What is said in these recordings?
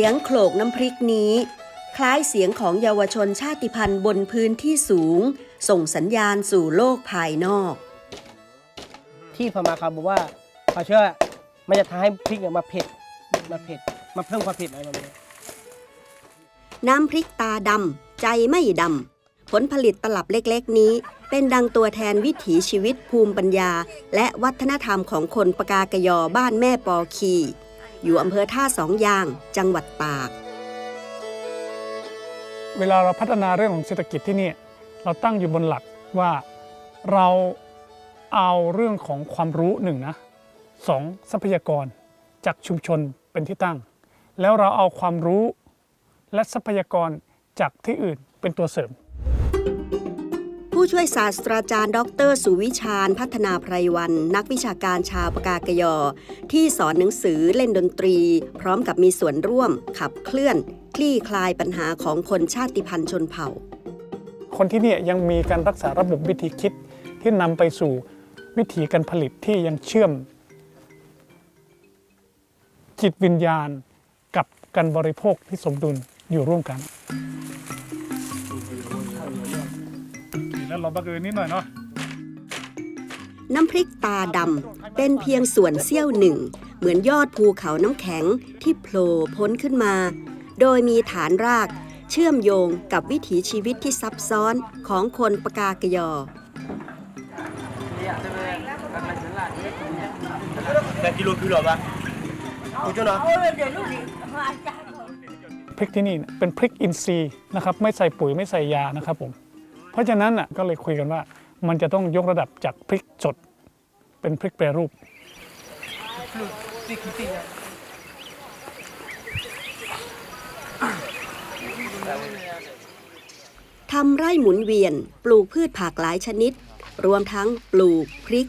เสียงโขลกน้ำพริกนี้ คล้ายเสียงของเยาวชนชาติพันธุ์บนพื้นที่สูง ส่งสัญญาณสู่โลกภายนอก ที่พม่าเขาบอกว่าเขาเชื่อมันจะทำให้พริกเนี่ยมาเผ็ดมาเผ็ดมาเพิ่มความเผ็ดอะไรประมาณนี้น้ำพริกตาดำใจไม่ดำผลผลิตตลับเล็กๆ นี้ เป็นดังตัวแทนวิถีชีวิตภูมิปัญญา และวัฒนธรรมของคนปากากยอบ้านแม่ปอคี อยู่อำเภอท่าสองยาง จังหวัดตาก เวลาเราพัฒนาเรื่องของเศรษฐกิจที่นี่เราตั้งอยู่บนหลักว่าเราเอาเรื่องของความรู้หนึ่งนะสองทรัพยากรจากชุมชนเป็นที่ตั้ง แล้วเราเอาความรู้และทรัพยากรจากที่อื่นเป็นตัวเสริม ผู้ช่วยศาสตราจารย์ ดร สุวิชาญ พัฒนาไพรวัน นักวิชาการชาวปากากยอ ที่สอนหนังสือเล่นดนตรี พร้อมกับมีส่วนร่วม ขับเคลื่อน คลี่คลายปัญหาของคนชาติพันธุ์ชนเผ่า คนที่นี่ยยังมีการรักษาระบบวิธีคิดที่นำไปสู่วิธีการผลิตที่ยังเชื่อม จิตวิญญาณกับการบริโภคที่สมดุลอยู่ร่วมกัน แล้วเราบังเอิญนิดหน่อยเนาะน้ำพริกตาดำเป็นเพียงส่วนเสี้ยวหนึ่ง เหมือนยอดภูเขาน้ำแข็งที่โผล่พ้นขึ้นมา โดยมีฐานรากเชื่อมโยงกับวิถีชีวิตที่ซับซ้อนของคนปากากยอแต่กิโลคือหรอปะกูจะเนาะพริกที่นี่เนี่ยเป็นพริกอินทรีย์นะครับ ไม่ใส่ปุ๋ยไม่ใส่ยานะครับผมเพ ราะฉะนั้นอะก็เลยคุยกันว่า มันจะต้องยกระดับจากพริกสดเป็นพริกแปรรูป ทำไร่หมุนเวียนปลูกพืชผักหลายชนิด รวมทั้งปลูกพริก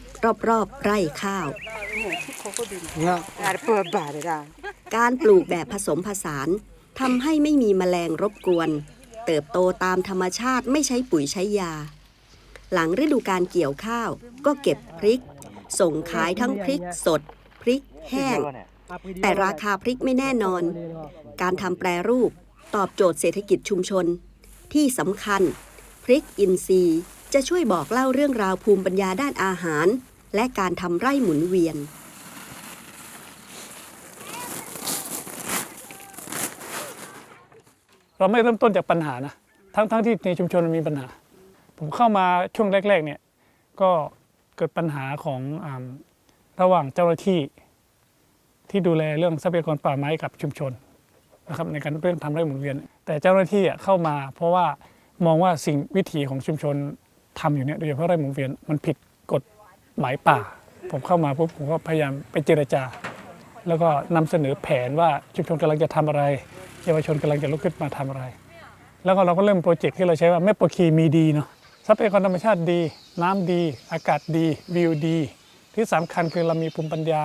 รอบๆไร่ข้าว การปลูกแบบผสมผสานทำให้ไม่มีแมลงรบกวน เติบโตตามธรรมชาติไม่ใช้ปุ๋ยใช้ยา หลังฤดูการเกี่ยวข้าว ก็เก็บพริก ส่งขายทั้งพริกสด พริกแห้ง แต่ราคาพริกไม่แน่นอน การทำแปรรูปตอบโจทย์เศรษฐกิจชุมชน ที่สำคัญ พริกอินทรีย์จะช่วยบอกเล่าเรื่องราวภูมิปัญญาด้านอาหาร และการทำไร่หมุนเวียน เราไม่เริ่มต้นจากปัญหานะทั้งทั้งที่ในชุมชนมันมีปัญหา ผมเข้ามาช่วงแรก ๆ เนี่ยก็เกิดปัญหาของอระหว่างเจ้าหน้าที่ ที่ดูแลเรื่องทรัพยากรป่าไม้กับชุมชนนะครับในการเรื่องทำไร่หมุนเวียน แต่เจ้าหน้าที่อะเข้ามา เพราะว่ามองว่าสิ่งวิถีของชุมชนทำอยู่เนี่ยโดยเฉพาะไร่หมุนเวียนมันผิดกฎหมายป่า ผมเข้ามาปุ๊บผมก็พยายามไปเจรจา แล้วก็นำเสนอแผนว่าชุมชนกำลังจะทำอะไร เยาวชนกำลังจะลุกขึ้นมาทำอะไร แล้วก็เราก็เริ่มโปรเจกต์ที่เราใช้ว่าแม่ปะคีมีดีเนาะทรัพยากรธรรมชาติดี น้ำดี อากาศดี วิวดี ที่สำคัญคือเรามีภูมิปัญญา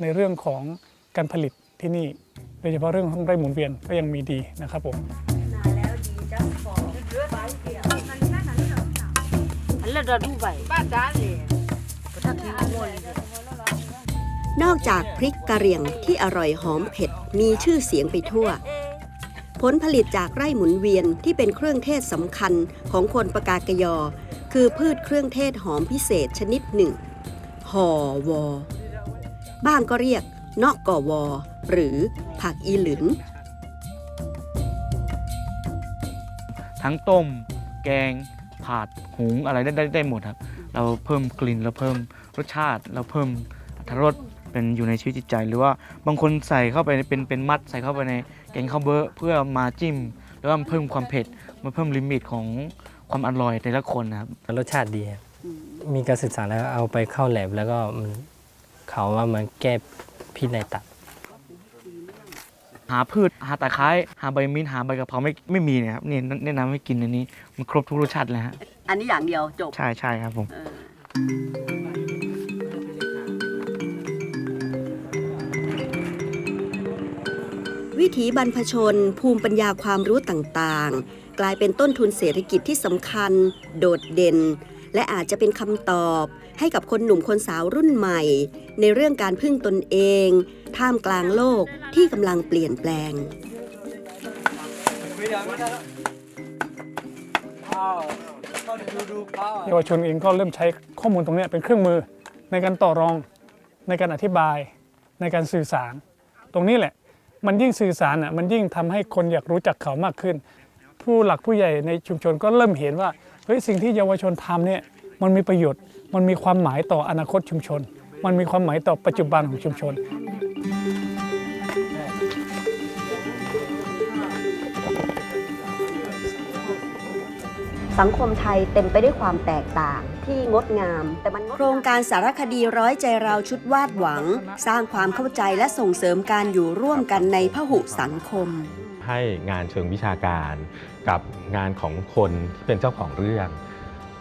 ในเรื่องของการผลิตที่นี่ โดยเฉพาะเรื่องของไร่หมุนเวียนก็ยังมีดีนะครับผมนอกจากพริกกะเหรี่ยงที่อร่อยหอมเผ็ดมีชื่อเสียงไปทั่ว ผลผลิตจากไร่หมุนเวียนที่เป็นเครื่องเทศสำคัญของคนปากากยอ คือพืชเครื่องเทศหอมพิเศษชนิดหนึ่งหอวอ บ้างก็เรียกเนาะก่อวอ หรือผักอีหลืนทั้งต้ม แกง ผัด หุง อะไรได้ได้ได้หมดครับ เราเพิ่มกลิ่น เราเพิ่มรสชาติ เราเพิ่มอรรถรสเป็นอยู่ในชีวิตจิตใจ หรือว่าบางคนใส่เข้าไปเป็นเป็นมัดใส่เข้าไปใน แกงข้าวเบอร์เพื่อมาจิ้ม แล้วก็เพิ่มความเผ็ดมาเพิ่มลิมิตของความอร่อยแต่ละคนนะครับรสชาติดีครับมีการศึกษาแล้วเอาไปเข้าแลบแล้วก็มันเขาว่ามันแก้พิษในตับ หาพืชหาตะไคร้หาใบมิ้นท์หาใบกะเพราไม่ไม่มีเนี่ยครับนี่แนะนำให้กินอันนี้ มันครบทุกรสชาติเลยฮะอันนี้อย่างเดียวจบใช่ใช่ครับผม วิถีบรรพชน ภูมิปัญญาความรู้ต่างๆ กลายเป็นต้นทุนเศรษฐกิจที่สำคัญ โดดเด่น และอาจจะเป็นคำตอบ ให้กับคนหนุ่มคนสาวรุ่นใหม่ ในเรื่องการพึ่งตนเอง ท่ามกลางโลกที่กำลังเปลี่ยนแปลงเยาวชนเองก็เริ่มใช้ข้อมูลตรงนี้เป็นเครื่องมือในการต่อรองในการอธิบายในการสื่อสาร ตรงนี้แหละ มันยิ่งสื่อสารอะมันยิ่งทำให้คนอยากรู้จักเขามากขึ้น ผู้หลักผู้ใหญ่ในชุมชนก็เริ่มเห็นว่าเฮ้ยสิ่งที่เยาวชนทำเนี่ยมันมีประโยชน์ มันมีความหมายต่ออนาคตชุมชน มันมีความหมายต่อปัจจุบันของชุมชน สังคมไทยเต็มไปด้วยความแตกต่าง ที่งดงาม แต่มันโครงการสารคดีร้อยใจเราชุดวาดหวัง สร้างความเข้าใจและส่งเสริมการอยู่ร่วมกันในพหุสังคม ให้งานเชิงวิชาการกับงานของคนที่เป็นเจ้าของเรื่อง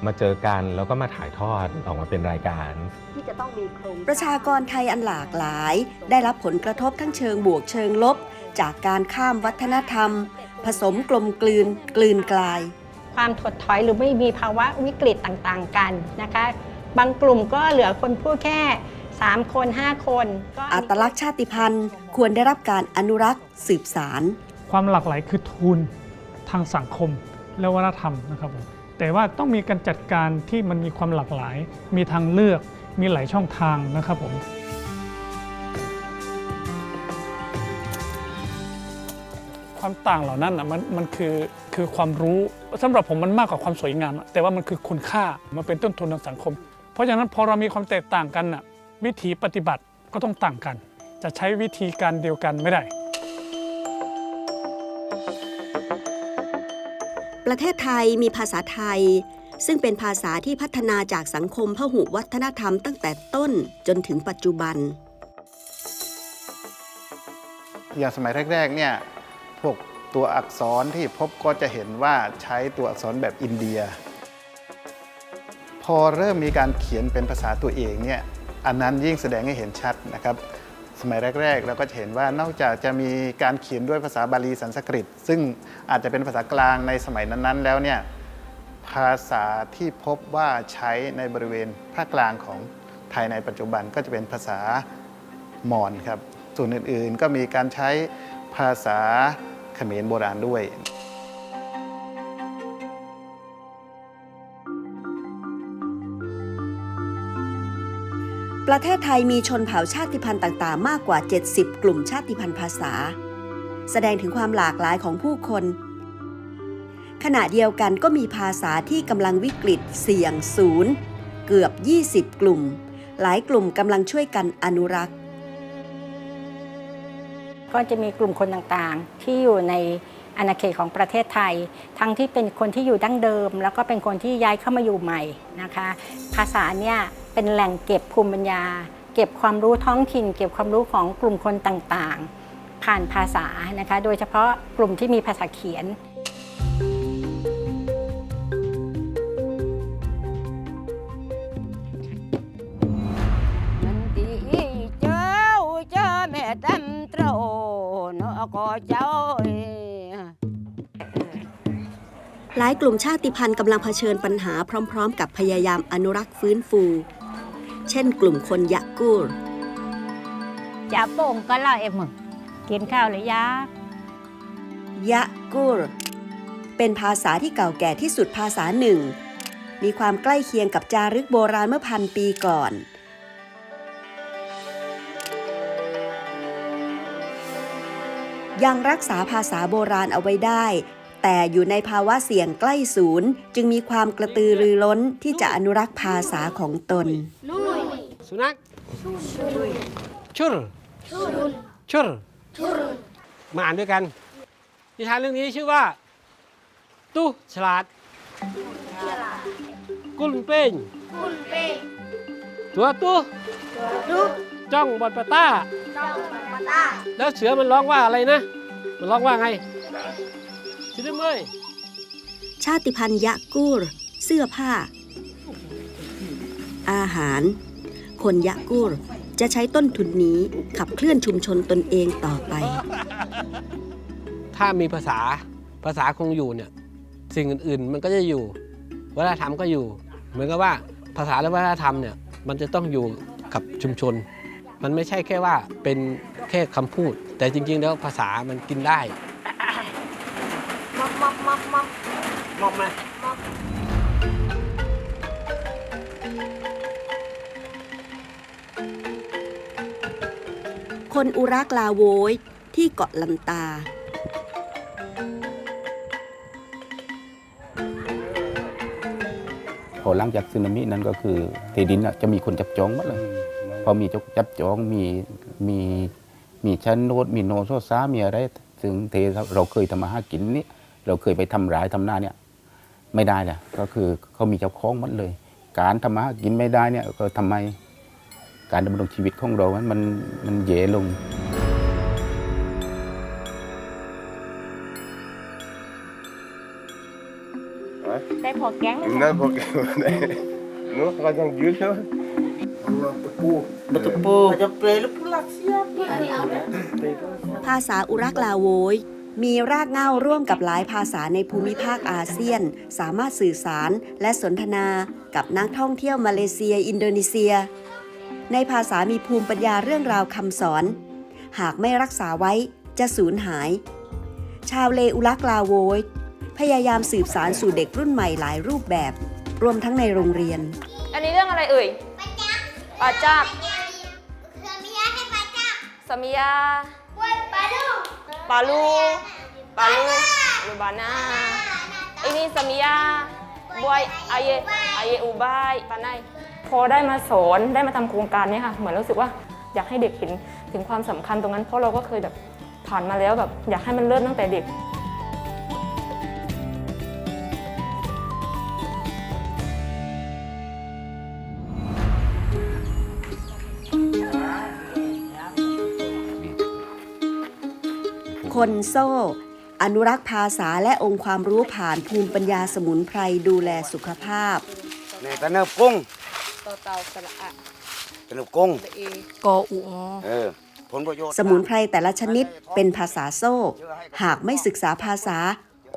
มาเจอกันแล้วก็มาถ่ายทอดออกมาเป็นรายการ ที่จะต้องมีโครงประชากรไทยอันหลากหลาย ได้รับผลกระทบทั้งเชิงบวกเชิงลบ จากการข้ามวัฒนธรรม ผสมกลมกลืนกลืนกลาย ความถดถอยหรือไม่มีภาวะวิกฤตต่างๆกันนะคะ บางกลุ่มก็เหลือคนพูดแค่ 3 คน 5 คนก็อัตลักษณ์ชาติพันธุ์ ควรได้รับการอนุรักษ์สืบสาร ความหลากหลายคือทุนทางสังคมและวัฒนธรรมนะครับผมแต่ว่าต้องมีการจัดการที่มันมีความหลากหลาย มีทางเลือก มีหลายช่องทางนะครับผม ความต่างเหล่านั้นอะมันมันคือคือความรู้สำหรับผมมันมากกว่าความสวยงามอะแต่ว่ามันคือคุณค่ามันเป็นต้นทุนทางสังคม เพราะฉะนั้นพอเรามีความแตกต่างกันอะวิธีปฏิบัติก็ต้องต่างกัน จะใช้วิธีการเดียวกันไม่ได้ ประเทศไทยมีภาษาไทย ซึ่งเป็นภาษาที่พัฒนาจากสังคมพหุวัฒนธรรมตั้งแต่ต้นจนถึงปัจจุบันอย่างสมัยแรกๆเนี่ย พวกตัวอักษรที่พบก็จะเห็นว่าใช้ตัวอักษรแบบอินเดีย พอเริ่มมีการเขียนเป็นภาษาตัวเองเนี่ยอันนั้นยิ่งแสดงให้เห็นชัดนะครับ สมัยแรก ๆ เราก็จะเห็นว่านอกจากจะมีการเขียนด้วยภาษาบาลีสันสกฤต ซึ่งอาจจะเป็นภาษากลางในสมัยนั้นๆ แล้วเนี่ยภาษาที่พบว่าใช้ในบริเวณภาคกลางของไทยในปัจจุบันก็จะเป็นภาษามอญครับ ส่วนอื่นๆก็มีการใช้ ภาษาเขมรโบราณด้วย ประเทศไทยมีชนเผ่าชาติพันธุ์ต่างๆ มากกว่า 70 กลุ่มชาติพันธุ์ภาษา แสดงถึงความหลากหลายของผู้คน ขณะเดียวกันก็มีภาษาที่กำลังวิกฤตเสี่ยงศูนย์ เกือบ 20 กลุ่ม หลายกลุ่มกำลังช่วยกันอนุรักษ์ ก็จะมีกลุ่มคนต่างๆ ที่อยู่ในอาณาเขตของประเทศไทย ทั้งที่เป็นคนที่อยู่ดั้งเดิม แล้วก็เป็นคนที่ย้ายเข้ามาอยู่ใหม่นะคะ ภาษาเนี่ยเป็นแหล่งเก็บภูมิปัญญา เก็บความรู้ท้องถิ่น เก็บความรู้ของกลุ่มคนต่างๆ ผ่านภาษานะคะ โดยเฉพาะกลุ่มที่มีภาษาเขียน ก็เจ้าเอ้ยหลายกลุ่มชาติพันธุ์กำลังเผชิญปัญหาพร้อม ๆ กับพยายามอนุรักษ์ฟื้นฟู เช่นกลุ่มคนยะกูรจะโป่งก็ล่ะเอ็มงกินข้าวหรือยังยะกูรเป็นภาษาที่เก่าแก่ที่สุดภาษาหนึ่ง มีความใกล้เคียงกับจารึกโบราณเมื่อพันปีก่อน ยังรักษาภาษาโบราณเอาไว้ได้ แต่อยู่ในภาวะเสี่ยงใกล้ศูนย์ จึงมีความกระตือรือร้นที่จะอนุรักษ์ภาษาของตน สุนัขชุรชุรมาอ่านด้วยกัน นิทานเรื่องนี้ชื่อว่า ตู้ฉลาด กุลเป้งตัวตู้ จ้องบอลปาต้า แล้วเสือมันร้องว่าอะไรนะ มันร้องว่าไงชิดเมยชาติพันธุ์ยะกูร เสื้อผ้า อาหาร คนยะกูรจะใช้ต้นทุนนี้ขับเคลื่อนชุมชนตนเองต่อไป ถ้ามีภาษาภาษาคงอยู่เนี่ย สิ่งอื่นๆ มันก็จะอยู่ วัฒนธรรมก็อยู่ เหมือนกับว่าภาษาและวัฒนธรรมเนี่ย มันจะต้องอยู่กับชุมชน มันไม่ใช่แค่ว่าเป็นแค่คำพูด แต่จริง ๆ แล้วภาษามันกินได้มมอบไหมคนอุรักลาโวยที่เกาะลันตา พอหลังจากสึนามินั้นก็คือที่ดินน่ะจะมีคนจับจองหมดเลย เจ้าจับจองมีมีมีชั้นโนดมีโนโซซามีอะไรถึงเทเราเคยทำมาหากินนี่เราเคยไปทำร้ายทำหน้าเนี่ยไม่ได้แหละก็คือเขามีเจ้าของหมดเลย การทำมาหากินไม่ได้เนี่ยก็ทำไมการดำรงชีวิตของเรามันมันมันเย่ลงได้พอแก๊งเลย Não, porque não, vai dar um dia, ภาษาอุรักลาโวย มีรากเหง้าร่วมกับหลายภาษาในภูมิภาคอาเซียน สามารถสื่อสารและสนทนากับนักท่องเที่ยวมาเลเซีย อินโดนีเซีย ในภาษามีภูมิปัญญาเรื่องราวคำสอน หากไม่รักษาไว้จะสูญหาย ชาวเลอุรักลาโวยพยายามสืบสารสู่เด็กรุ่นใหม่หลายรูปแบบ รวมทั้งในโรงเรียน อันนี้เรื่องอะไรเอ่ย ปาจักสมิยาปาลูปาลูลูบานาอันนี้สมิยาบวยอายอายอุบายปานายพอได้มาสอนได้มาทำโครงการเนี้ค่ะ เหมือนรู้สึกว่าอยากให้เด็กเห็นถึงความสำคัญตรงนั้น เพราะเราก็เคยแบบผ่านมาแล้วแบบอยากให้มันเริ่มตั้งแต่เด็ก คนโซ่ อนุรักษ์ภาษาและองค์ความรู้ผ่านภูมิปัญญาสมุนไพรดูแลสุขภาพ Nè, ta nơ cung, ต่อเตาสระอะ ta nơ cung. เอกออุง Ừ, phun vào vô. สมุนไพรแต่ละชนิดเป็นภาษาโซ่ หากไม่ศึกษาภาษา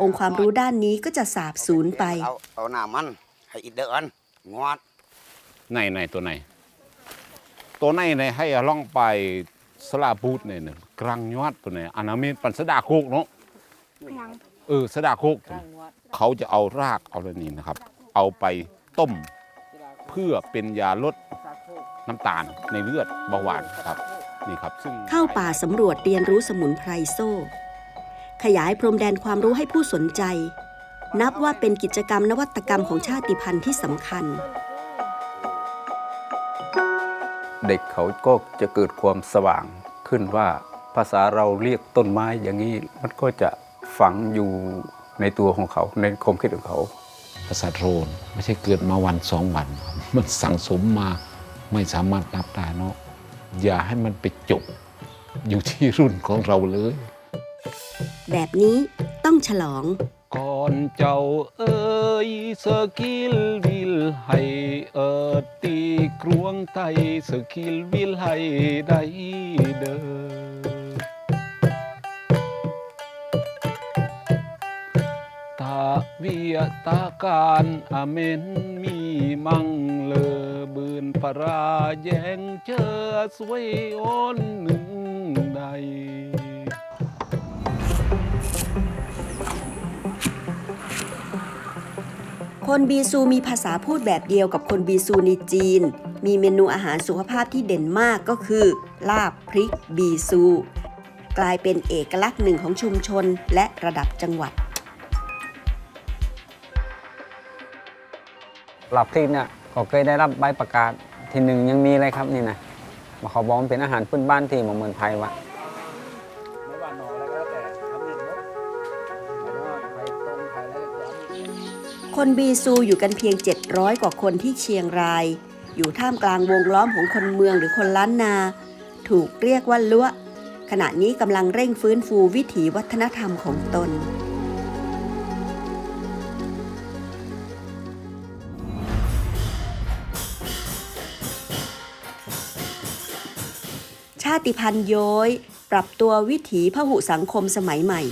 องค์ความรู้ด้านนี้ก็จะสาบสูญไป Ao, ao nào ăn, hay ít đỡ ăn, ngon. ไหนไหนตัวไหน ตัวไหนในให้ล่องไปสลาบูดเนี่ยนะ กลางยอดตัวไหนอันนั้นมีปันสะดาโคกเนาะเออสะดาโคกเขาจะเอารากเอาอะไรนี่นะครับ เอาไปต้มเพื่อเป็นยาลดน้ำตาลในเลือดเบาหวานครับนี่ครับซึ่งเข้าป่าสำรวจเรียนรู้สมุนไพรโซ่ ขยายพรมแดนความรู้ให้ผู้สนใจ นับว่าเป็นกิจกรรมนวัตกรรมของชาติพันธุ์ที่สำคัญ เด็กเขาก็จะเกิดความสว่างขึ้นว่า ภาษาเราเรียกต้นไม้อย่างนี้ มันก็จะฝังอยู่ในตัวของเขา ในความคิดของเขาภาษาโรนไม่ใช่เกิดมาวันสองวัน มันสั่งสมมาไม่สามารถนับได้เนาะอย่าให้มันไปจบอยู่ที่รุ่นของเราเลย แบบนี้ต้องฉลอง ก่อนเจ้าเอ๋ยสกิลวิลให้เอิดตีกรวงไตสกิลวิลให้ได้เด้อ เวียตาการอเมนมีมังเลอบืนปราแยงเจอสวยโอนหนึ่งใดคนบีซูมีภาษาพูดแบบเดียวกับคนบีซูในจีน มีเมนูอาหารสุขภาพที่เด่นมากก็คือ ลาบพริกบีซู กลายเป็นเอกลักษณ์หนึ่งของชุมชนและระดับจังหวัด หลับพริกเนี่ยก็เคยได้รับใบประกาศที่หนึ่งยังมีเลยครับนี่นะมาขาบอกมันเป็นอาหารพื้นบ้านที่ของเมืองไทยวะคนบีซูอยู่กันเพียง 700 กว่าคนที่เชียงราย อยู่ท่ามกลางวงล้อมของคนเมืองหรือคนล้านนา ถูกเรียกว่าล้วขณะนี้กำลังเร่งฟื้นฟูวิถีวัฒนธรรมของตน ติพันธ์ย้อยปรับตัววิถีพหุสังคมสมัยใหม่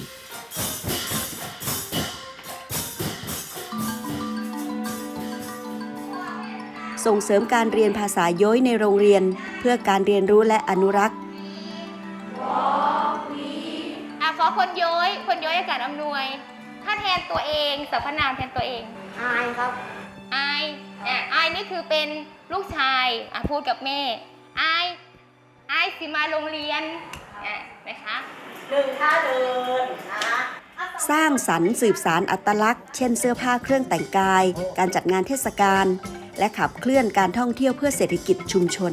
ส่งเสริมการเรียนภาษาย้อยในโรงเรียนเพื่อการเรียนรู้และอนุรักษ์ขอคนย้อยคนย้อยอากาศอำนวย ถ้าแทนตัวเองสรรพนามแทนตัวเองอายครับอายอะอายนี่คือเป็นลูกชายพูดกับแม่อาย ไอ้สิมาโรงเรียนอะนะคะหนึ่งค่าเดินนะะสร้างสรรค์สืบสารอัตลักษณ์ เช่นเสื้อผ้าเครื่องแต่งกาย การจัดงานเทศกาล และขับเคลื่อนการท่องเที่ยวเพื่อเศรษฐกิจชุมชน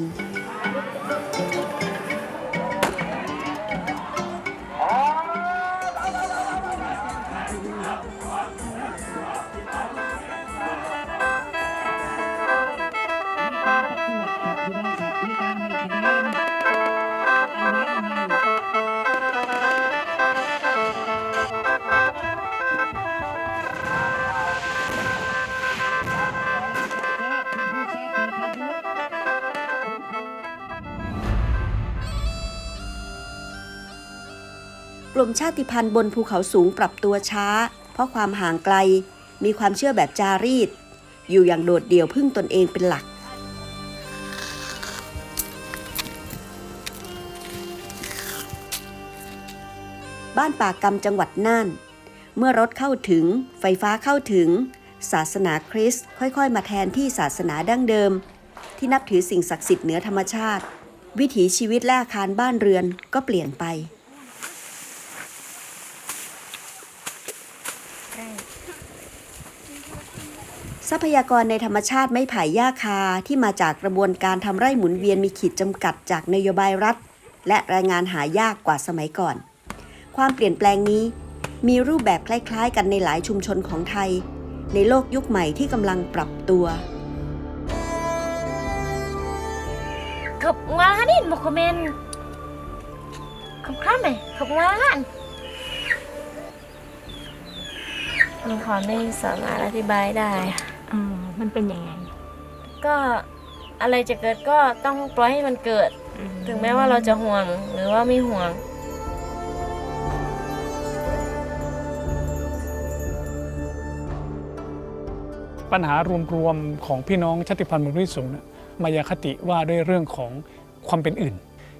กลุ่มชาติพันธุ์บนภูเขาสูงปรับตัวช้า เพราะความห่างไกล มีความเชื่อแบบจารีต อยู่อย่างโดดเดี่ยวพึ่งตนเองเป็นหลัก บ้านป่ากรรมจังหวัดน่าน เมื่อรถเข้าถึง ไฟฟ้าเข้าถึง ศาสนาคริสต์ค่อยๆ มาแทนที่ศาสนาดั้งเดิม ที่นับถือสิ่งศักดิ์สิทธิ์เหนือธรรมชาติ วิถีชีวิตและอาคารบ้านเรือนก็เปลี่ยนไป ทรัพยากรในธรรมชาติไม่ไผ่หญ้าคาที่มาจากกระบวนการทำไร่หมุนเวียนมีขีดจำกัดจากนโยบายรัฐ และแรงงานหายากกว่าสมัยก่อน ความเปลี่ยนแปลงนี้ มีรูปแบบคล้ายๆ กันในหลายชุมชนของไทย ในโลกยุคใหม่ที่กำลังปรับตัวขอบงานี่มาคอมเมนขอบครับไหมขอบงานมีความไม่สามารถอธิบายได้ มันเป็นยังไงก็อะไรจะเกิดก็ต้องปล่อยให้มันเกิดถึงแม้ว่าเราจะห่วงหรือว่าไม่ห่วง ปัญหารวมๆของพี่น้องชาติพันธุ์มนุษย์สูงนะมายาคติว่าด้วยเรื่องของความเป็นอื่น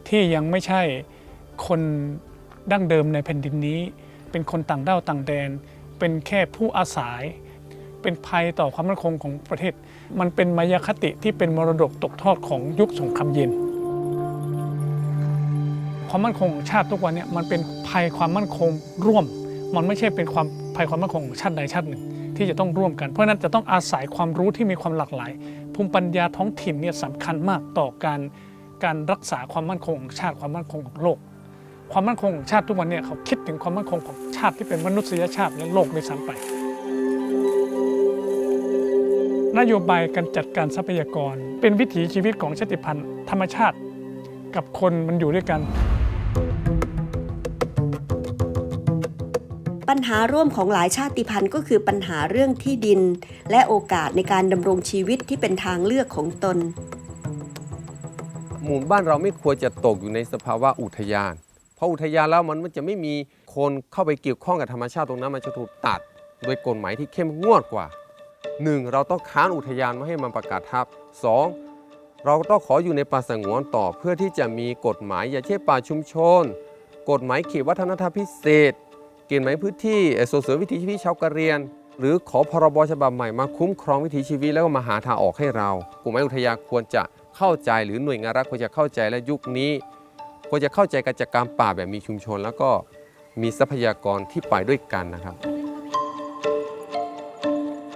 ที่ยังไม่ใช่คนดั้งเดิมในแผ่นดินนี้ เป็นคนต่างด้าวต่างแดน เป็นแค่ผู้อาศัย เป็นภัยต่อความมั่นคงของประเทศ มันเป็นมายาคติที่เป็นมรดกตกทอดของยุคสงครามเย็น ความมั่นคงชาติทุกวันนี้มันเป็นภัยความมั่นคงร่วม มันไม่ใช่เป็นความภัยความมั่นคงของชาติใดชาติหนึ่ง ที่จะต้องร่วมกัน เพราะนั้นจะต้องอาศัยความรู้ที่มีความหลากหลาย ภูมิปัญญาท้องถิ่นเนี่ยสำคัญมากต่อการการรักษาความมั่นคงของชาติความมั่นคงของโลกความมั่นคงของชาติทุกวันเนี่ยเขาคิดถึงความมั่นคงของชาติที่เป็นมนุษยชาติและโลกในวยซ้ำไป นโยบายการจัดการทรัพยากร เป็นวิถีชีวิตของชาติพันธุ์ธรรมชาติ กับคนมันอยู่ด้วยกัน ปัญหาร่วมของหลายชาติพันธุ์ก็คือปัญหาเรื่องที่ดิน และโอกาสในการดำรงชีวิตที่เป็นทางเลือกของตน หมู่บ้านเราไม่ควรจะตกอยู่ในสภาวะอุทยาน เพราะอุทยานแล้วมันจะไม่มีคนเข้าไปเกี่ยวข้องกับธรรมชาติตรงนั้นมันจะถูกตัด โดยกฎหมายที่เข้มงวดกว่า 1. เราต้องค้านอุทยานไม่ให้มันประกาศทับ 2. เราต้องขออยู่ในป่าสงวนต่อเพื่อที่จะมีกฎหมายอย่าเช่นป่าชุมชน กฎหมายเขตวัฒนธรรมพิเศษ เกณฑ์หมายพื้นที่ส่งเสริมวิถีชีวิตชาวกะเรียนหรือขอพรบฉบับใหม่มาคุ้มครองวิถีชีวิตแล้วก็มาหาทางออกให้เรากลุ่มไม้อุทยานควรจะเข้าใจหรือหน่วยงานรัฐควรจะเข้าใจและยุคนี้ควรจะเข้าใจกิจกรรมป่าแบบมีชุมชน แล้วก็มีทรัพยากรที่ไปด้วยกันนะครับ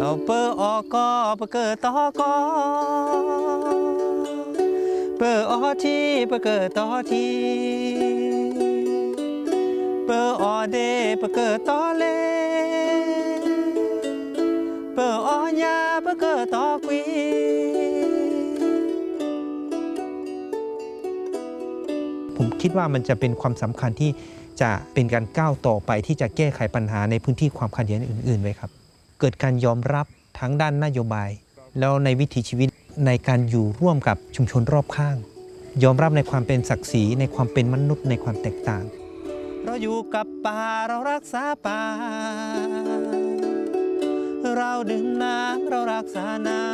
อาเปอออกกอเปอเกิดต่อกอเปอออทีเปเกิดต่อทีเปอออเดเปเกิดต่อเล่เปอออยาเปเกิดต่อกวีคิดว่ามันจะเป็นความสำคัญที่ จะเป็นการก้าวต่อไปที่จะแก้ไขปัญหาในพื้นที่ความขัดแย้งอื่นๆไว้ครับ เกิดการยอมรับทั้งด้านนโยบาย แล้วในวิถีชีวิตในการอยู่ร่วมกับชุมชนรอบข้าง ยอมรับในความเป็นศักดิ์ศรีในความเป็นมนุษย์ในความแตกต่าง เราอยู่กับป่าเรารักษาป่า เราดึงน้ำเรารักษาน้ำ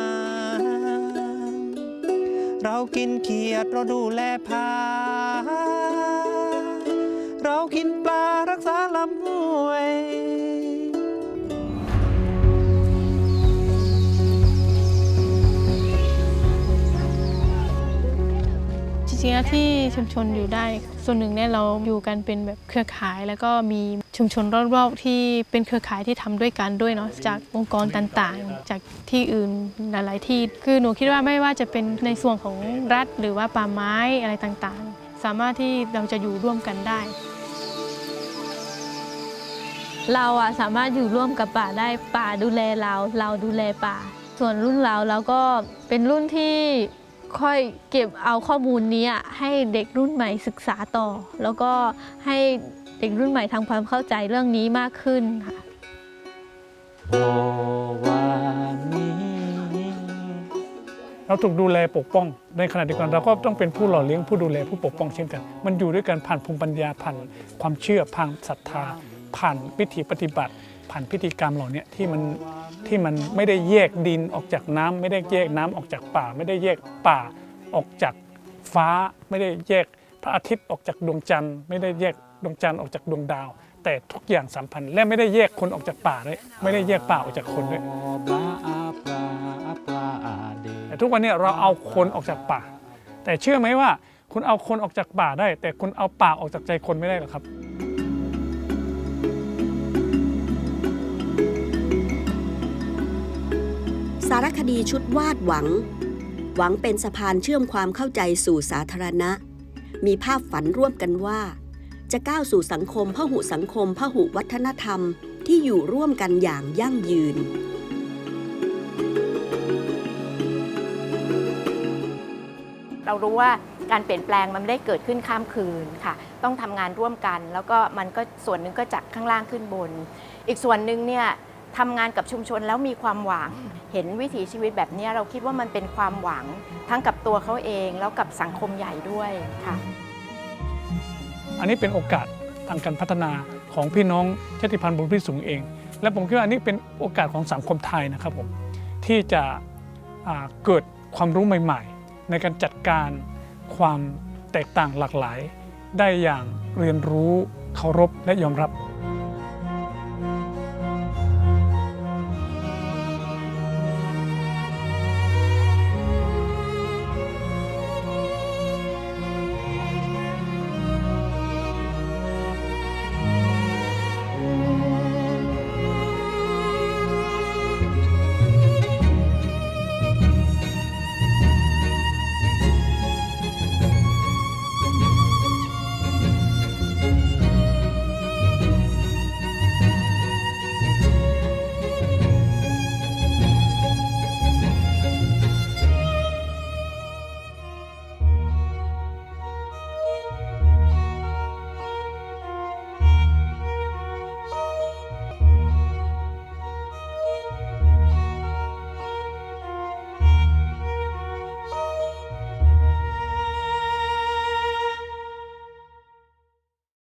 เรากินเขียดเราดูแลผาเรา จริงๆที่ชุมชนอยู่ได้ ส่วนหนึ่งเนี่ยเราอยู่กันเป็นแบบเครือข่าย แล้วก็มีชุมชนรอบๆที่เป็นเครือข่ายที่ทำด้วยกันด้วยเนาะจากองค์กรต่างๆ จากที่อื่นหลายๆที่คือหนูคิดว่าไม่ว่าจะเป็นในส่วนของรัฐ หรือว่าป่าไม้อะไรต่างๆ สามารถที่เราจะอยู่ร่วมกันได้ เราอะสามารถอยู่ร่วมกับป่าได้ป่าดูแลเรา เราดูแลป่า ส่วนรุ่นเราเราก็เป็นรุ่นที่ ค่อยเก็บเอาข้อมูลนี้ให้เด็กรุ่นใหม่ศึกษาต่อ แล้วก็ให้เด็กรุ่นใหม่ทำความเข้าใจเรื่องนี้มากขึ้นค่ะเราถูกดูแลปกป้อง ในขณะเดียวกันเราก็ต้องเป็นผู้หล่อเลี้ยงผู้ดูแลผู้ปกป้องเช่นกัน มันอยู่ด้วยกันผ่านภูมิปัญญาผ่านความเชื่อผ่านศรัทธา ผ่านวิธีปฏิบัติ ผ่านพิธีกรรมเหล่านี้ที่มันที่มันไม่ได้แยกดินออกจากน้ำไม่ได้แยกน้ำออกจากป่า ไม่ได้แยกป่าออกจากฟ้า ไม่ได้แยกพระอาทิตย์ออกจากดวงจันทร์ ไม่ได้แยกดวงจันทร์ออกจากดวงดาว แต่ทุกอย่างสัมพันธ์และไม่ได้แยกคนออกจากป่าด้วยไม่ได้แยกป่าออกจากคนด้วยแต่ทุกวันนี้เราเอาคนออกจากป่า แต่เชื่อไหมว่า คุณเอาคนออกจากป่าได้ แต่คุณเอาป่าออกจากใจคนไม่ได้หรอกครับ ดีชุดวาดหวัง หวังเป็นสะพานเชื่อมความเข้าใจสู่สาธารณะ มีภาพฝันร่วมกันว่า จะก้าวสู่สังคมพหุสังคมพหุวัฒนธรรมที่อยู่ร่วมกันอย่างยั่งยืนเรารู้ว่าการเปลี่ยนแปลงมันไม่ได้เกิดขึ้นข้ามคืนค่ะ ต้องทำงานร่วมกัน แล้วก็มันก็ส่วนหนึ่งก็จากข้างล่างขึ้นบน อีกส่วนหนึ่งเนี่ย ทำงานกับชุมชนแล้วมีความหวัง เห็นวิถีชีวิตแบบนี้เราคิดว่ามันเป็นความหวัง ทั้งกับตัวเขาเองแล้วกับสังคมใหญ่ด้วยค่ะ อันนี้เป็นโอกาสทางการพัฒนาของพี่น้องชาติพันธุ์บนพิสูงเอง และผมคิดว่าอันนี้เป็นโอกาสของสังคมไทยนะครับผมที่จะเกิดความรู้ใหม่ ๆ ในการจัดการความแตกต่างหลากหลาย ได้อย่างเรียนรู้เคารพและยอมรับ